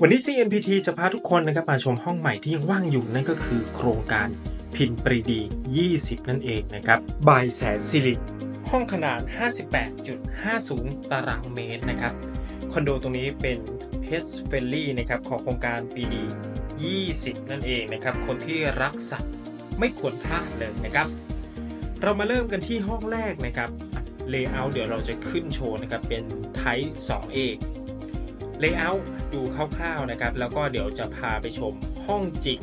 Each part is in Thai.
วันนี้ CNPT จะพาทุกคนนะครับมาชมห้องใหม่ที่ยังว่างอยู่นั่นก็คือโครงการพินปรีดี 20 นั่นเองนะครับบายแสนสิริห้องขนาด 58.50 ตารางเมตรนะครับคอนโดตรงนี้เป็น p e t f r i e n d l y นะครับของโครงการปรีดี 20 นั่นเองนะครับคนที่รักสัตว์ไม่ควรพลาดเลยนะครับ เรามาเริ่มกันที่ห้องแรกนะครับ Layout เดี๋ยวเราจะขึ้นโชว์นะครับเป็น Type 2A Layout ดูคร่าวๆนะครับ แล้วก็เดี๋ยวจะพาไปชมห้องจิก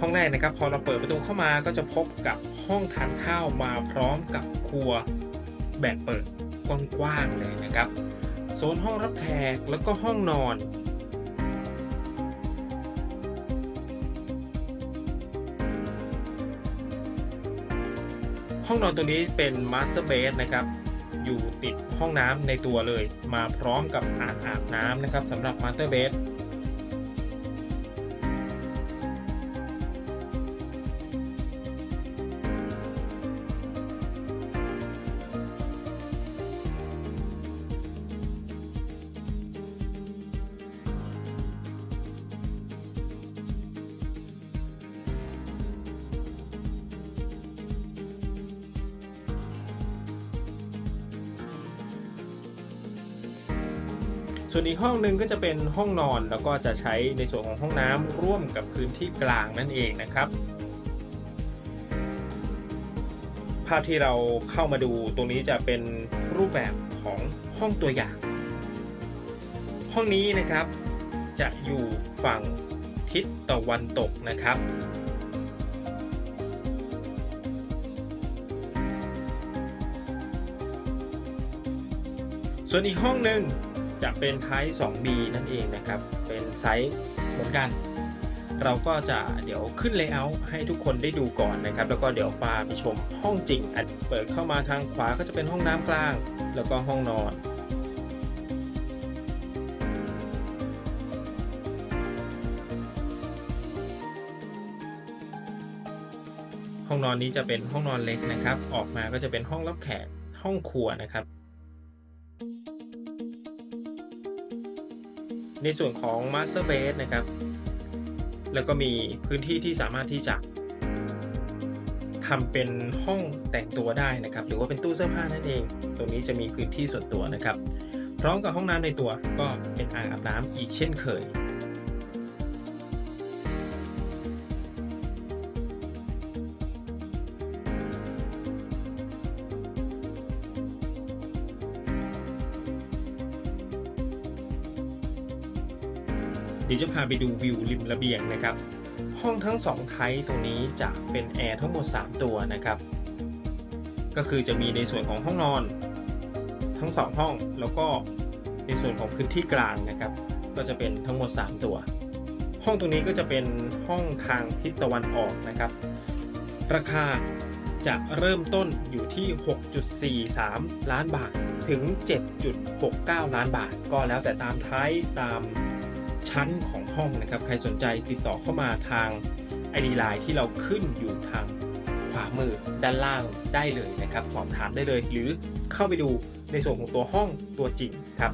ห้องแรกนะครับ พอเราเปิดประตูเข้ามาก็จะพบกับห้องทานข้าวมาพร้อมกับครัวแบบเปิดกว้างๆเลยนะครับโซนห้องรับแขกแล้วก็ห้องนอนห้องนอนตัวนี้เป็นมาสเตอร์เบดนะครับ อยู่ติดห้องน้ำในตัวเลย มาพร้อมกับอ่างอาบน้ำนะครับสำหรับมาสเตอร์เบด ส่วนอีกห้องหนึ่งก็จะเป็นห้องนอนแล้วก็จะใช้ในส่วนของห้องน้ำร่วมกับพื้นที่กลางนั่นเองนะครับ ภาพที่เราเข้ามาดูตรงนี้จะเป็นรูปแบบของห้องตัวอย่าง ห้องนี้นะครับจะอยู่ฝั่งทิศตะวันตกนะครับส่วนอีกห้องหนึ่ง จะเป็นไทป์ 2B นั่นเองนะครับ เป็นไซส์เหมือนกัน เราก็จะเดี๋ยวขึ้นเลเยอร์ให้ทุกคนได้ดูก่อนนะครับ แล้วก็เดี๋ยวพาไปชมห้องจริงเปิดเข้ามาทางขวาก็จะเป็นห้องน้ำกลาง แล้วก็ห้องนอนห้องนอนนี้จะเป็นห้องนอนเล็กนะครับ ออกมาก็จะเป็นห้องรับแขก ห้องครัวนะครับ ในส่วนของ Master Bed นะครับ แล้วก็มีพื้นที่ที่สามารถที่จะทำเป็นห้องแต่งตัวได้นะครับ หรือว่าเป็นตู้เสื้อผ้านั่นเอง ตรงนี้จะมีพื้นที่ส่วนตัวนะครับ พร้อมกับห้องน้ำในตัวก็เป็นอ่างอาบน้ำอีกเช่นเคย เดี๋ยวจะพาไปดูวิวริมระเบียงนะครับ ห้องทั้ง 2 ไทป์ตรงนี้จะเป็นแอร์ทั้งหมด 3 ตัวนะครับ ก็คือจะมีในส่วนของห้องนอน ทั้ง 2 ห้องแล้วก็ในส่วนของพื้นที่กลางนะครับ ก็จะเป็นทั้งหมด 3 ตัว ห้องตรงนี้ก็จะเป็นห้องทางทิศตะวันออกนะครับ ราคาจะเริ่มต้นอยู่ที่ 6.43 ล้านบาทถึง 7.69 ล้านบาท ก็แล้วแต่ตามท้ายตาม ชั้นของห้องนะครับ ใครสนใจติดต่อเข้ามาทาง ID Line ที่เราขึ้นอยู่ทางขวามือด้านล่างได้เลยนะครับ สอบถามได้เลย หรือเข้าไปดูในส่วนของตัวห้องตัวจริงครับ